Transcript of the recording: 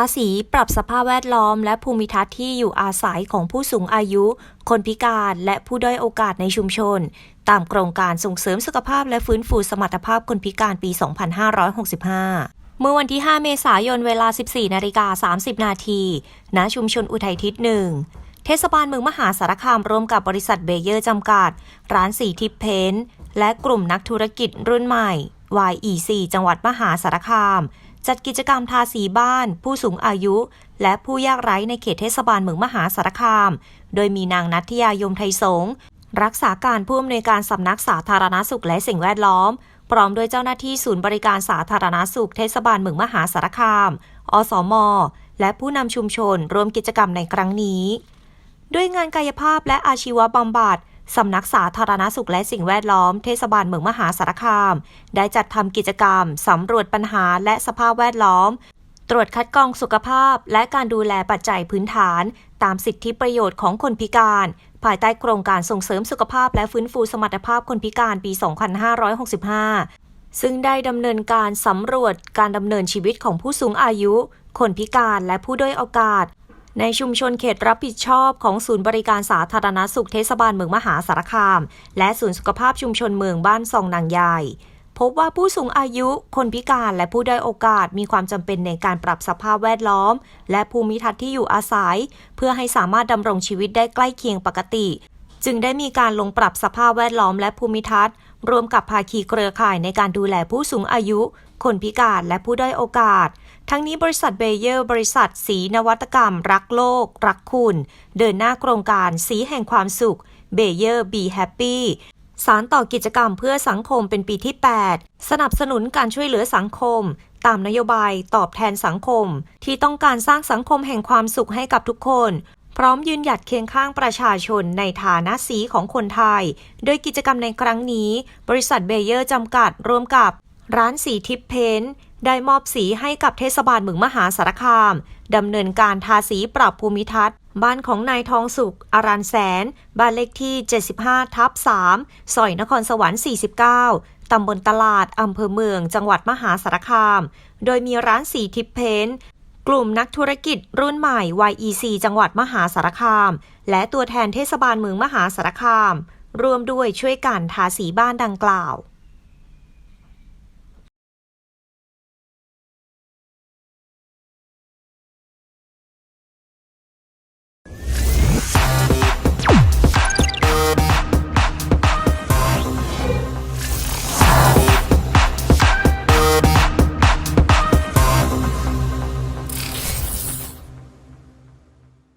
าสีปรับสภาพแวดล้อม และภูมิทัศน์ที่อยู่อาศัยของผู้สูงอายุ คนพิการและผู้ด้อยโอกาสในชุมชน ตามโครงการส่งเสริมสุขภาพและฟื้นฟูสมรรถภาพคนพิการปี 2565เมื่อวันที่ 5 เมษายน เวลา 14 นาฬิกา 30 นาที ณ ชุมชนอุทัยทิศหนึ่ง เทศบาลเมืองมหาสารคามร่วมกับบริษัทเบเยอร์จำกัด ร้านสีทิพย์เพนท์และกลุ่มนักธุรกิจรุ่นใหม่ YEC จังหวัดมหาสารคาม จัดกิจกรรมทาสีบ้าน ผู้สูงอายุ และผู้ยากไร้ในเขตเทศบาลเมืองมหาสารคาม โดยมีนางนัทยายมไทยสงฆ์รักษาการผู้อำนวยการสำนักสาธารณสุขและสิ่งแวดล้อม พร้อมด้วยเจ้าหน้าที่ศูนย์บริการสาธารณสุขเทศบาลเมืองมหาสารคาม อสม และผู้นำชุมชนร่วมกิจกรรมในครั้งนี้ ด้วยงานกายภาพและอาชีวบำบัด สำนักสาธารณสุขและสิ่งแวดล้อมเทศบาลเมืองมหาสารคาม ได้จัดทำกิจกรรมสำรวจปัญหาและสภาพแวดล้อม ตรวจคัดกรองสุขภาพ และการดูแลปัจจัยพื้นฐาน ตามสิทธิประโยชน์ของคนพิการ ภายใต้โครงการส่งเสริมสุขภาพและฟื้นฟูสมรรถภาพคนพิการปี 2565ซึ่งได้ดำเนินการสำรวจการดำเนินชีวิตของผู้สูงอายุ คนพิการและผู้ด้อยโอกาส ในชุมชนเขตรับผิดชอบของศูนย์บริการสาธารณสุขเทศบาลเมืองมหาสารคาม และศูนย์สุขภาพชุมชนเมืองบ้านซองนางใหญ่พบว่าผู้สูงอายุ คนพิการและผู้ด้อยโอกาสมีความจำเป็นในการปรับสภาพแวดล้อม และภูมิทัศน์ที่อยู่อาศัย เพื่อให้สามารถดำรงชีวิตได้ใกล้เคียงปกติ จึงได้มีการลงปรับสภาพแวดล้อมและภูมิทัศน์ รวมกับภาคีเครือข่ายในการดูแลผู้สูงอายุ คนพิการและผู้ด้อยโอกาส ทั้งนี้บริษัทเบเยอร์ บริษัทสีนวัตกรรม รักโลก รักคุณ เดินหน้าโครงการสีแห่งความสุขเบเยอร์บีแฮปปี้สารต่อกิจกรรมเพื่อสังคมเป็นปีที่ 8 สนับสนุนการช่วยเหลือสังคม ตามนโยบายตอบแทนสังคม ที่ต้องการสร้างสังคมแห่งความสุขให้กับทุกคน พร้อมยืนหยัดเคียงข้างประชาชนในฐานะสีของคนไทย โดยกิจกรรมในครั้งนี้ บริษัทเบเยอร์จำกัดร่วมกับ ร้านสีทิพเพนได้มอบสีให้กับเทศบาลเมืองมหาสารคามดำเนินการทาสีปรับภูมิทัศน์ บ้านของนายทองสุข อารันแสน บ้านเลขที่ 75 ทับ 3 ซอยนครสวรรค์ 49 ตำบลตลาด อำเภอเมือง จังหวัดมหาสารคาม โดยมีร้านสีทิพเพนกลุ่มนักธุรกิจรุ่นใหม่ YEC จังหวัดมหาสารคาม และตัวแทนเทศบาลเมืองมหาสารคามรวมด้วยช่วยกันทาสีบ้านดังกล่าว